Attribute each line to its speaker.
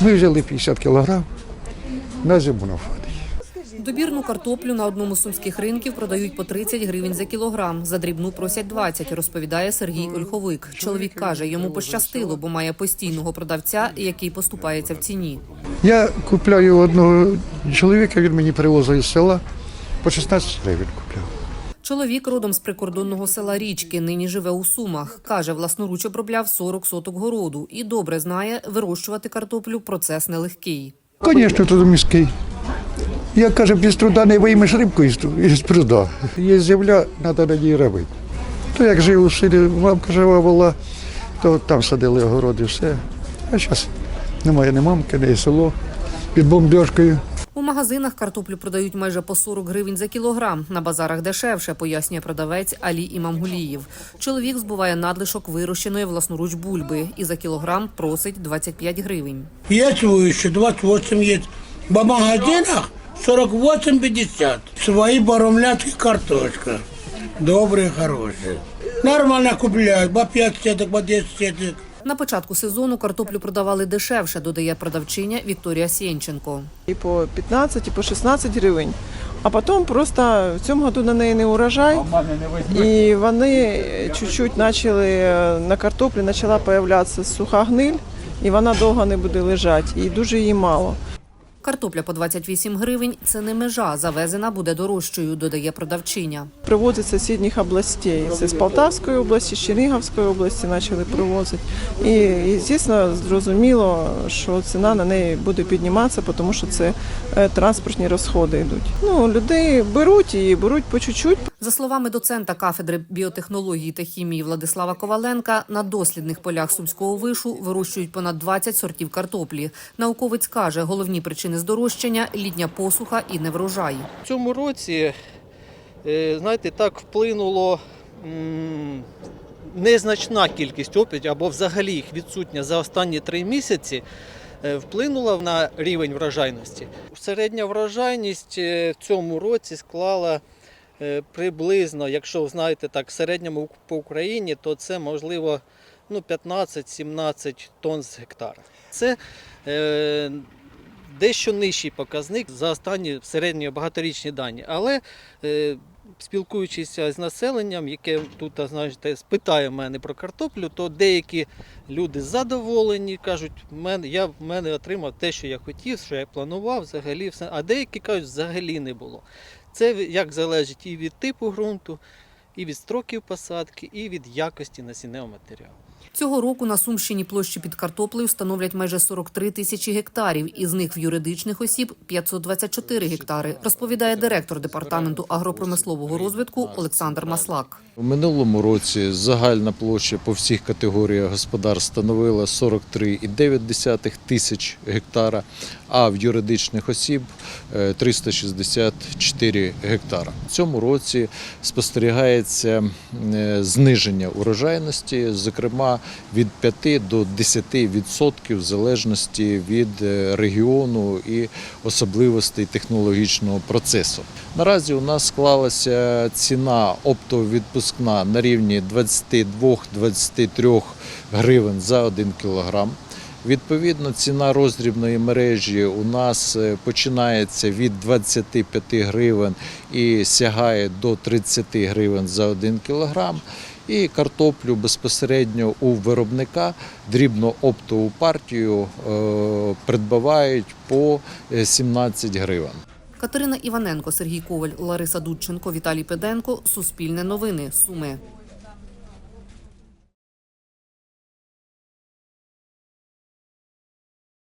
Speaker 1: Ми взяли 50 кілограм, на зиму на.
Speaker 2: Добірну картоплю на одному з сумських ринків продають по 30 гривень за кілограм. За дрібну просять 20, розповідає Сергій Ольховик. Чоловік каже, йому пощастило, бо має постійного продавця, який поступається в ціні.
Speaker 1: Я купляю одного чоловіка, він мені привозить із села, по 16 гривень купляв.
Speaker 2: Чоловік родом з прикордонного села Річки, нині живе у Сумах. Каже, власноруч обробляв 40 соток городу і добре знає, вирощувати картоплю процес нелегкий.
Speaker 1: Звісно, тут міський. Як каже, без труда не виймеш рибку із, пруда. Є земля, треба на ній робити. То як жив у селі, мамка жива була, то там садили огороди, все. А зараз немає ні мамки, ні село під бомбіжкою.
Speaker 2: У магазинах картоплю продають майже по 40 гривень за кілограм. На базарах дешевше, пояснює продавець Алі Імамгуліїв. Чоловік збуває надлишок вирощеної власноруч бульби і за кілограм просить 25 гривень.
Speaker 3: Есть выше, 28 есть. В магазинах 48,50. Свои барумлятки картошка. Добрые, хорошие. Нормально купляют, по 5 сеток, по 10 сеток.
Speaker 2: На початку сезону картоплю продавали дешевше, додає продавчиня Вікторія Сєнченко.
Speaker 4: і по 15, і по 16 гривень. А потім просто в цьому году на неї не урожай, і вони чуть-чуть почали на картоплі почала появлятися суха гниль, і вона довго не буде лежати, і дуже її мало.
Speaker 2: Картопля по 28 гривень – це не межа, завезена буде дорожчою, додає продавчиня.
Speaker 4: Привозять з сусідніх областей. Це з Полтавської області, з Чернігівської області почали привозити. І, і звісно, зрозуміло, що ціна на неї буде підніматися, тому що це е, транспортні розходи йдуть. Ну, Люди беруть і беруть по чуть-чуть.
Speaker 2: За словами доцента кафедри біотехнології та хімії Владислава Коваленка, на дослідних полях сумського вишу вирощують понад 20 сортів картоплі. Науковець каже, головні причини здорожчання – літня посуха і неврожай.
Speaker 5: В цьому році, е, знаєте, так вплинуло незначна кількість опитів або взагалі їх відсутня за останні три місяці. е, Вплинула на рівень врожайності. Середня врожайність е, в цьому році склала приблизно, якщо знаєте так, в середньому по Україні, то це можливо ну, 15-17 тонн з гектара. Це е, дещо нижчий показник за останні середні багаторічні дані. Але е, спілкуючись з населенням, яке тут, знаєте, спитає мене про картоплю, то деякі люди задоволені, кажуть, в мене, я в мене отримав те, що я хотів, що я планував, взагалі все. А деякі кажуть, взагалі не було. Це як залежить і від типу ґрунту, і від строків посадки, і від якості насінного матеріалу.
Speaker 2: Цього року на Сумщині площі під картоплею становлять майже 43 тисячі гектарів, із них в юридичних осіб 524 гектари, розповідає директор департаменту агропромислового розвитку Олександр Маслак.
Speaker 6: У минулому році загальна площа по всіх категоріях господарств становила 43,9 тисяч гектара, а в юридичних осіб е, 364 гектара. В цьому році спостерігається е, зниження урожайності, зокрема від 5 до 10% в залежності від е, регіону і особливостей технологічного процесу. Наразі у нас склалася ціна оптовідпускна на рівні 22-23 гривень за 1 кілограм. Відповідно, ціна роздрібної мережі у нас е, починається від 25 гривень і сягає до 30 гривень за 1 кілограм. І картоплю безпосередньо у виробника дрібно оптову партію е, придбавають по е, 17 гривень.
Speaker 2: Катерина Іваненко, Сергій Коваль, Лариса Дудченко, Віталій Педенко. Суспільне новини. Суми.